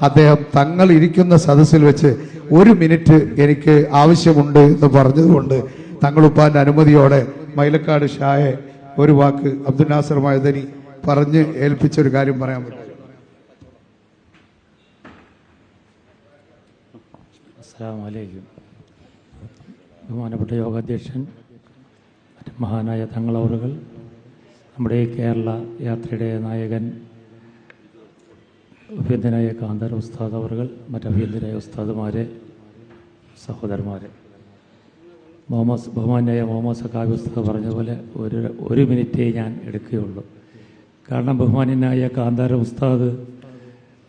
അദ്ദേഹം തങ്ങൾ ഇരിക്കുന്ന സദസ്സിൽ വെച്ച് ഒരു മിനിറ്റ് എനിക്ക് ആവശ്യമുണ്ട് എന്ന് പറഞ്ഞതുകൊണ്ട് തങ്ങളുപ്പാന്റെ അനുമതിയോടെ മൈലക്കാട് ഷായെ ഒരു വാക്ക് അബ്ദുൽ നാസർ മൈദനി പറഞ്ഞ് ഏൽപ്പിച്ച ഒരു കാര്യം പറയാൻ പറ്റും. ബഹുമാനപ്പെട്ട യോഗാധ്യക്ഷൻ മഹാനായ തങ്ങളവറുകൾ നമ്മുടെ കേരള യാത്രയുടെ നായകൻ അഭ്യന്തനായ കാന്തർ ഉസ്താദ് അവർകൾ മറ്റ് അഭ്യന്തരായ ഉസ്താദുമാരെ സഹോദരന്മാരെ. മുഹമ്മദ് ബഹുമാനായ മുഹമ്മദ് സക്കാബി ഉസ്താദ് പറഞ്ഞ പോലെ ഒരു ഒരു മിനിറ്റേ ഞാൻ എടുക്കുകയുള്ളൂ. കാരണം ബഹുമാന്യനായ കാന്താര ഉസ്താദ്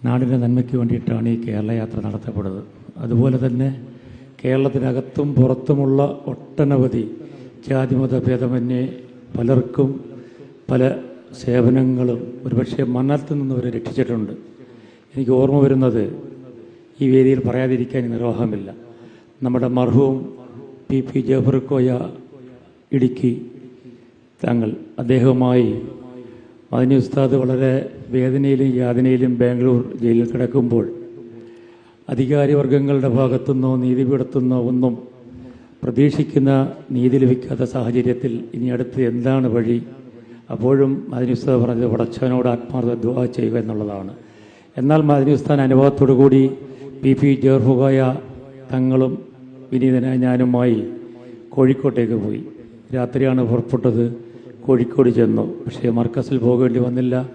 നാടിന്റെ നന്മയ്ക്ക് വേണ്ടിയിട്ടാണ് ഈ കേരള യാത്ര നടത്തപ്പെടുന്നത്. അതുപോലെ തന്നെ കേരളത്തിനകത്തും പുറത്തുമുള്ള ഒട്ടനവധി ജാതിമത ഭേദമന്യേ പലർക്കും പല സേവനങ്ങളും ഒരുപക്ഷെ മരണത്തിൽ നിന്ന് അവരെ രക്ഷിച്ചിട്ടുണ്ട്. എനിക്ക് ഓർമ്മ വരുന്നത് ഈ വേദിയിൽ പറയാതിരിക്കാൻ നിർവാഹമില്ല. നമ്മുടെ മർഹൂം പി. പി. ജഫർക്കോയ ഇടുക്കി താങ്കൾ അദ്ദേഹവുമായി മദനി ഉസ്താദ് വളരെ വേദനയിലും യാതനയിലും ബാംഗ്ലൂർ ജയിലിൽ കിടക്കുമ്പോൾ അധികാരിവർഗങ്ങളുടെ ഭാഗത്തുനിന്നോ നീതിപീഠത്തുനിന്നോ ഒന്നും പ്രതീക്ഷിക്കുന്ന നീതി ലഭിക്കാത്ത സാഹചര്യത്തിൽ ഇനി അടുത്ത് എന്താണ് വഴി? അപ്പോഴും മദനി ഉസ്താദ് പറഞ്ഞത് പടച്ചവനോട് ആത്മാർത്ഥ ദുആ ചെയ്യുക എന്നുള്ളതാണ്. എന്നാൽ മദനി ഉസ്താൻ അനുഭവത്തോടു കൂടി പി പി ജോർഫുഗോയ തങ്ങളും വിനീതനായ ഞാനുമായി കോഴിക്കോട്ടേക്ക് പോയി. രാത്രിയാണ് പുറപ്പെട്ടത്. കോഴിക്കോട് ചെന്നു. പക്ഷേ മർക്കസിൽ പോകേണ്ടി വന്നില്ല.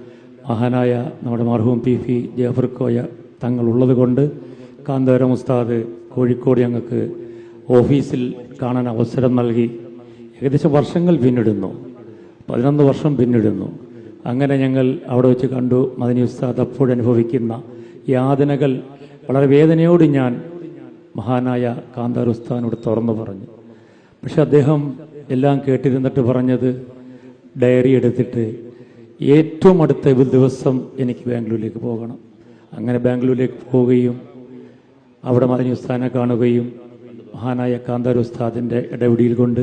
മഹാനായ നമ്മുടെ മർഹൂം പി പി ജേഫർക്കോയ തങ്ങൾ ഉള്ളത് കൊണ്ട് കാന്തോരം ഉസ്താദ് കോഴിക്കോട് ഞങ്ങൾക്ക് ഓഫീസിൽ കാണാൻ അവസരം നൽകി. ഏകദേശം വർഷങ്ങൾ പിന്നിടുന്നു. പതിനൊന്ന് വർഷം പിന്നിടുന്നു. അങ്ങനെ ഞങ്ങൾ അവിടെ വെച്ച് കണ്ടു. മദനി ഉസ്താദ് അപ്പോഴനുഭവിക്കുന്ന യാതനകൾ. വളരെ വേദനയോട് ഞാൻ മഹാനായ കാന്താർ ഉസ്താദിനോട് തുറന്നു പറഞ്ഞു. പക്ഷെ അദ്ദേഹം എല്ലാം കേട്ടിരുന്നിട്ട് പറഞ്ഞത് ഡയറി എടുത്തിട്ട് ഏറ്റവും അടുത്ത ദിവസം എനിക്ക് ബാംഗ്ലൂരിലേക്ക് പോകണം. അങ്ങനെ ബാംഗ്ലൂരിലേക്ക് പോവുകയും അവിടെ മദനി ഉസ്താദിനെ കാണുകയും മഹാനായ കാന്താർ ഉസ്താദിന്റെ ഇടപെടിയിൽ കൊണ്ട്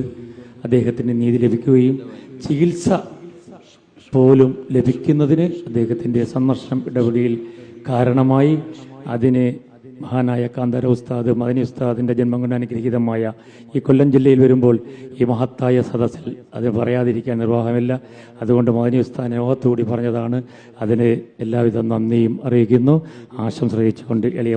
അദ്ദേഹത്തിന് നീതി ലഭിക്കുകയും ചികിത്സ പോലും ലഭിക്കുന്നതിന് അദ്ദേഹത്തിന്റെ സന്ദർശനം ഇടപെടിയിൽ കാരണമായി. അതിന് മഹാനായ കാന്താര ഉസ്താദ് മദനി ഉസ്താദിന്റെ ജന്മം കൊണ്ട് അനുഗ്രഹീതമായ ഈ കൊല്ലം ജില്ലയിൽ വരുമ്പോൾ ഈ മഹത്തായ സദസ്സിൽ അത് പറയാതിരിക്കാൻ നിർവാഹമില്ല. അതുകൊണ്ട് മദനി ഉസ്താദ് ഓഹത്തുകൂടി പറഞ്ഞതാണ്. അതിന് എല്ലാവിധ നന്ദിയും അറിയിക്കുന്നു. ആശംസ അറിയിച്ചുകൊണ്ട് എളിയ